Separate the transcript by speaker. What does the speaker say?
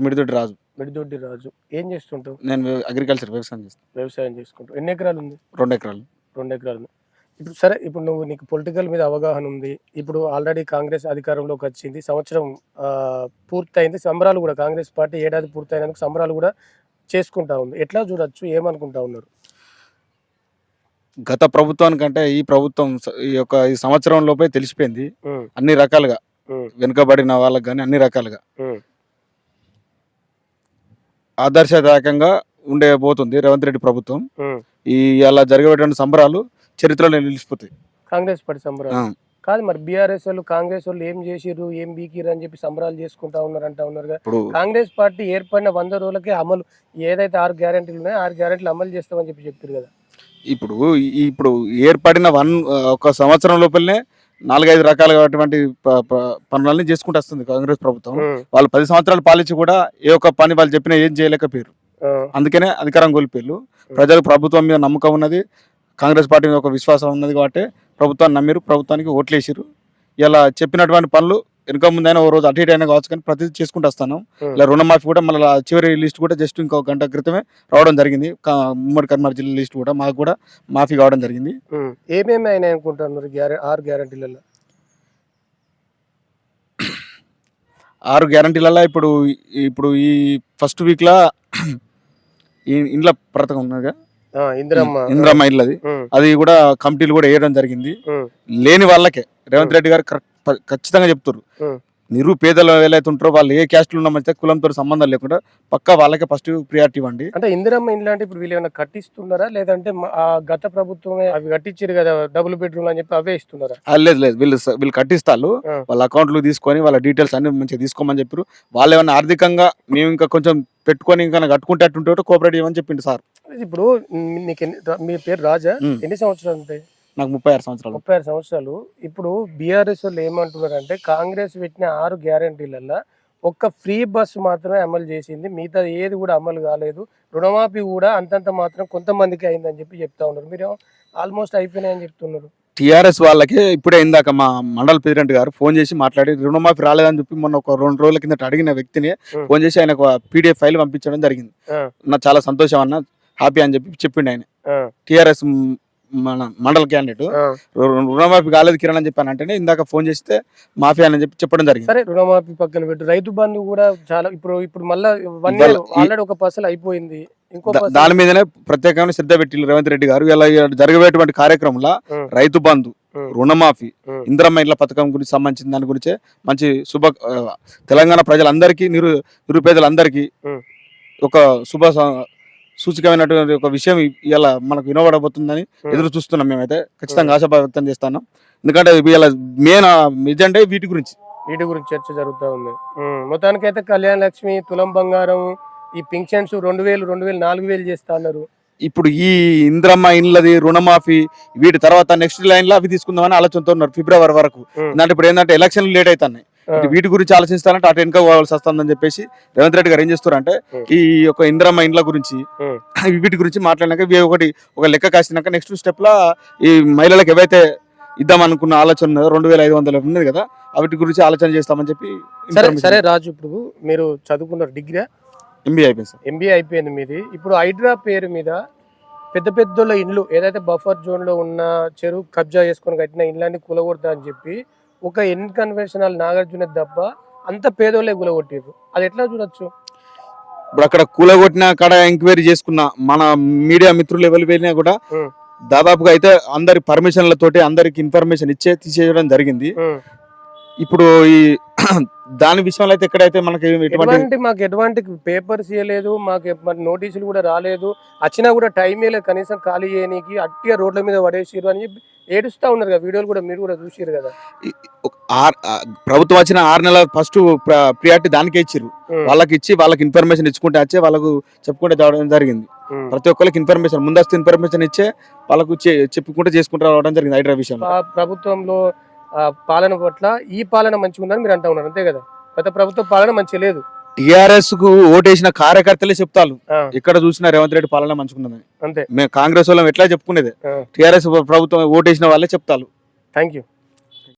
Speaker 1: మిడిదొడ్డి రాజు.
Speaker 2: మిడిదొడ్డి రాజు. ఏం చేస్తుంటావు?
Speaker 1: నేను అగ్రికల్చర్ వ్యవసాయం చేస్తాను
Speaker 2: వ్యవసాయం చేసుకుంటావు. ఎన్ని ఎకరాలు ఉంది?
Speaker 1: రెండు ఎకరాలు.
Speaker 2: రెండు ఎకరాలు. ఇప్పుడు సరే ఇప్పుడు నువ్వు నీకు పొలిటికల్ మీద అవగాహన ఉంది. ఇప్పుడు ఆల్రెడీ కాంగ్రెస్ అధికారంలోకి వచ్చింది. సంవత్సరం పూర్తయింది. సంబరాలు కూడా కాంగ్రెస్ పార్టీ ఏడాది పూర్తయినందుకు సంబరాలు కూడా చేసుకుంటా ఉంది. ఎట్లా చూడొచ్చు? ఏమనుకుంటా ఉన్నారు?
Speaker 1: గత ప్రభుత్వానికంటే ఈ ప్రభుత్వం ఈ యొక్క ఈ సంవత్సరం లోపే తెలిసిపోయింది. అన్ని రకాలుగా. వెనుకబడిన వాళ్ళకి కానీ అన్ని రకాలుగా. ఆదర్శదాయకంగా ఉండబోతుంది రేవంత్ రెడ్డి ప్రభుత్వం. ఈ అలా జరిగేటువంటి సంబరాలు చరిత్రలో నిలిచిపోతాయి.
Speaker 2: కాంగ్రెస్ పార్టీ సంబరాలు. కాదు మరి బీఆర్ఎస్ వాళ్ళు కాంగ్రెస్ వాళ్ళు ఏం చేసిర్రు ఏం బీకిర్రు అని చెప్పి సంబరాలు చేసుకుంటా ఉన్నారు అంటా ఉన్నారు కాంగ్రెస్ పార్టీ ఏర్పడిన వంద రోజులకే అమలు ఏదైతే ఆరు గ్యారెంటీలు ఉన్నాయో ఆరు గ్యారెంటీలు అమలు చేస్తామని చెప్పి చెప్పారు కదా.
Speaker 1: ఇప్పుడు ఇప్పుడు ఏర్పడిన వన్ ఒక సంవత్సరం లోపలనే నాలుగైదు రకాలైనటువంటి పనులన్నీ చేసుకుంటూ వస్తుంది కాంగ్రెస్ ప్రభుత్వం. వాళ్ళు పది సంవత్సరాలు పాలించి కూడా ఏ ఒక్క పని వాళ్ళు చెప్పినా ఏం చేయలేకపోయారు. అందుకనే అధికారం కోల్పోయారు. ప్రజలు ప్రభుత్వం మీద నమ్మకం ఉన్నది. కాంగ్రెస్ పార్టీ మీద ఒక విశ్వాసం ఉన్నది కాబట్టి ప్రభుత్వాన్ని నమ్మిరు ప్రభుత్వానికి ఓట్లేసిరు. ఇలా చెప్పినటువంటి పనులు వెనుక ముందైనా ఓ రోజు అటు ఇటు అయినా కావచ్చు కానీ ప్రతి చేసుకుంటూ వస్తాను.
Speaker 2: ఉమ్.
Speaker 1: ఇలా రుణమాఫీ కూడా మళ్ళీ చివరి లిస్ట్ కూడా జస్ట్ ఇంకో గంట క్రితమే రావడం జరిగింది. ఉమ్మడి కర్మార్ జిల్లా లిస్ట్ కూడా మాకు కూడా మాఫీ కావడం జరిగింది.
Speaker 2: ఉమ్. ఏమేమి అయినాయి అనుకుంటున్నారు ఆరు గ్యారెంటీలలో
Speaker 1: ఆరు గ్యారంటీలలో ఇప్పుడు ఇప్పుడు ఈ ఫస్ట్ వీక్లో ఈ ఇండ్ల పథకం ఉన్నదిగా?
Speaker 2: ఇందిరమ్మ.
Speaker 1: ఇందిరమ్మ ఇల్లది అది కూడా కమిటీలు కూడా వేయడం జరిగింది. లేని వాళ్ళకే. రేవంత్ రెడ్డి గారు కరెక్ట్ ఖచ్చితంగా చెప్తారు. నిరుపేదలు ఏదైతే ఉంటారో వాళ్ళు ఏ క్యాస్ట్లో ఉన్నామంటే కులంతో సంబంధం లేకుండా పక్కా వాళ్ళకే ఫస్ట్ ప్రియారిటీ ఇవ్వండి.
Speaker 2: అంటే ఇందిరమ్మ ఇండ్లు అంటే ఇప్పుడు వీళ్ళు ఏమైనా కట్టిస్తున్నారా? లేదంటే గత ప్రభుత్వమే అవి కట్టించారు కదా డబుల్ బెడ్రూమ్ అని చెప్పి అవే ఇస్తున్నారా?
Speaker 1: లేదు లేదు. వీళ్ళు వీళ్ళు కట్టిస్తారు. వాళ్ళ అకౌంట్లు తీసుకొని వాళ్ళ డీటెయిల్స్ అన్ని మంచిగా తీసుకోమని చెప్పారు వాళ్ళు ఏమైనా ఆర్థికంగా మేము ఇంకా కొంచెం పెట్టుకొని ఇంకా కట్టుకుంటే కోఆపరేట్ చేయమని చెప్పిండు సార్.
Speaker 2: ఇప్పుడు మ్, నీకు ఎన్ని- రా- మీ పేరు రాజా. ఎన్ని సంవత్సరాలు ఉంటాయి?
Speaker 1: నాకు ముప్పై ఆరు సంవత్సరాలు.
Speaker 2: ముప్పై ఆరు సంవత్సరాలు. ఇప్పుడు బీఆర్ఎస్ వాళ్ళు ఏమంటున్నారంటే కాంగ్రెస్ పెట్టిన ఆరు గ్యారంటీలలో ఒక్క ఫ్రీ బస్సు మాత్రమే అమలు చేసింది. మిగతా ఏది కూడా అమలు కాలేదు. రుణమాఫీ కూడా అంతంత మాత్రం కొంతమందికి అయిందని చెప్పి చెప్తా ఉన్నారు. మీరు ఆల్మోస్ట్ అయిపోయినాయని చెప్తున్నారు.
Speaker 1: టీఆర్ఎస్ వాళ్ళకి ఇప్పుడే ఇందాక మా మండల ప్రెసిడెంట్ గారు ఫోన్ చేసి మాట్లాడి రుణమాఫీ రాలేదని చెప్పి మొన్న ఒక రెండు రోజుల కింద అడిగిన వ్యక్తిని. ఫోన్ చేసి ఆయన పీడిఎఫ్ ఫైల్ పంపించడం జరిగింది. నాకు చాలా సంతోషం అన్న హ్యాపీ అని చెప్పి చెప్పిండు ఆయన. టీఆర్ఎస్ మన మండల క్యాండిడేట్. రుణమాఫీ కాలేదు కిరణ్ అని చెప్పాను. అంటేనే ఇందాక ఫోన్ చేస్తే మాఫీ అని చెప్పి చెప్పడం జరిగింది.
Speaker 2: సరే రుణమాఫీ పక్కన పెట్టు. రైతు బంధు కూడా చాలా ఇప్పుడు ఇప్పుడు మళ్ళా వన్ ఆల్రెడీ ఒక పసలు అయిపోయింది.
Speaker 1: దాని మీదనే ప్రత్యేకమైన శ్రద్ధ పెట్టి రేవంత్ రెడ్డి గారు. ఇలా జరగబోయేటువంటి కార్యక్రమంలో రైతు బంధు రుణమాఫీ ఇందిరమ్మ ఇళ్ళ పథకం గురించి సంబంధించిన దాని గురించే మంచి శుభ తెలంగాణ ప్రజలందరికీ నిరు నిరుపేదలందరికీ. ఒక శుభ సూచకమైనటువంటి ఒక విషయం ఇలా మనకు వినబడబోతుందని
Speaker 2: ఉమ్.
Speaker 1: ఎదురు చూస్తున్నాం మేమైతే. ఖచ్చితంగా ఆశాభావం వ్యక్తం చేస్తాను. ఎందుకంటే ఇలా మెయిన్ ఎజెండే వీటి గురించి.
Speaker 2: వీటి గురించి చర్చ జరుగుతూ ఉంది. ఉమ్, మొత్తానికైతే కళ్యాణ లక్ష్మి తులం బంగారం ఈ పింఛన్స్ రెండు వేలు రెండు వేలు నాలుగు వేలు చేస్తా అన్నారు.
Speaker 1: ఇప్పుడు ఈ ఇంద్రమ్మ ఇండ్లది రుణమాఫీ వీటి తర్వాత నెక్స్ట్ లైన్లో అవి తీసుకుందామని ఆలోచనతో ఉన్నారు ఫిబ్రవరి వరకు. ఇప్పుడు ఏంటంటే ఎలక్షన్లు లేట్ అవుతున్నాయి వీటి గురించి ఆలోచిస్తానంటే అటు వెనుక పోవాల్సి వస్తుందని చెప్పేసి రేవంత్ రెడ్డి గారు ఏం చేస్తారంటే. ఈ యొక్క ఇంద్రమ్మ ఇండ్ల గురించి. వీటి గురించి మాట్లాడినాక ఇవి ఒకటి ఒక లెక్క కాసినాక నెక్స్ట్ స్టెప్ లా ఈ మహిళలకు ఏవైతే ఇద్దాం అనుకున్న ఆలోచన ఉన్నదో రెండు వేల ఐదు వందలు ఉన్నది కదా వాటి గురించి ఆలోచన చేస్తామని చెప్పి
Speaker 2: సరే సరే రాజు ఇప్పుడు మీరు చదువుకున్నారు డిగ్రీ
Speaker 1: ఎంబీఏ అయిపోయింది సార్
Speaker 2: ఎంబీఏ అయిపోయింది మీది ఇప్పుడు హైడ్రా పేరు మీద పెద్ద పెద్దోళ్ళ ఇండ్లు ఏదైతే బఫర్ జోన్లో ఉన్న చెరువు కబ్జా చేసుకొని కట్టిన ఇండ్లన్నీ కూలగొడతా అని చెప్పి ఒక ఇన్కన్వెన్షనల్ నాగార్జున దెబ్బ అంత పేదోళ్ళే కూలగొట్టిర్రు అది ఎట్లా చూడొచ్చు
Speaker 1: ఇప్పుడు అక్కడ కూలగొట్టిన కాడ ఎంక్వైరీ చేసుకున్న మన మీడియా మిత్రులు ఎవరు వెళ్ళినా కూడా. దాదాపుగా అయితే అందరి పర్మిషన్లతోటి అందరికి ఇన్ఫర్మేషన్ ఇచ్చే తీసేయడం జరిగింది. ఇప్పుడు ఈ దాని విషయంలో అయితే ఎక్కడైతే మనకి ఎటువంటి
Speaker 2: మాకు ఎటువంటి పేపర్స్ ఇవ్వలేదు మాకు నోటీసులు కూడా రాలేదు వచ్చినా కూడా టైం ఇవ్వలేదు కనీసం ఖాళీ చేయనీకి అట్టిగా రోడ్ల మీద పడేసిర్రు అని చెప్పి ఏడుస్తా ఉన్నారు కదా వీడియోలు కూడా మీరు కూడా చూసిరు కదా.
Speaker 1: ప్రభుత్వం వచ్చిన ఆరు నెలల ఫస్ట్ ప్రియారిటీ దానికే ఇచ్చిర్రు.
Speaker 2: ఉమ్,
Speaker 1: వాళ్ళకి ఇచ్చి వాళ్ళకి ఇన్ఫర్మేషన్ ఇచ్చుకుంటే వచ్చే వాళ్ళకు చెప్పుకుంటే రావడం జరిగింది. ప్రతి ఒక్కరికి ఇన్ఫర్మేషన్ ముందస్తు ఇన్ఫర్మేషన్ ఇచ్చే వాళ్ళకు చెప్పుకుంటే చేసుకుంటూ రావడం జరిగింది హైడ్రా విషయంలో.
Speaker 2: ప్రభుత్వంలో పాలన పట్ల ఈ పాలన మంచిగా ఉందని మీరు అంటా ఉన్నారు అంతే కదా? గత ప్రభుత్వ పాలన మంచి లేదు.
Speaker 1: టిఆర్ఎస్కు ఓటేసిన కార్యకర్తలే చెప్తారు
Speaker 2: ఆ,
Speaker 1: ఎక్కడ చూసినా రేవంత్ రెడ్డి పాలన మంచుకున్నదని
Speaker 2: అంతే.
Speaker 1: మేము కాంగ్రెస్ వాళ్ళం ఎట్లా చెప్పుకునేది. టిఆర్ఎస్ ప్రభుత్వం ఓటేసిన వాళ్ళే చెప్తారు
Speaker 2: థ్యాంక్ యూ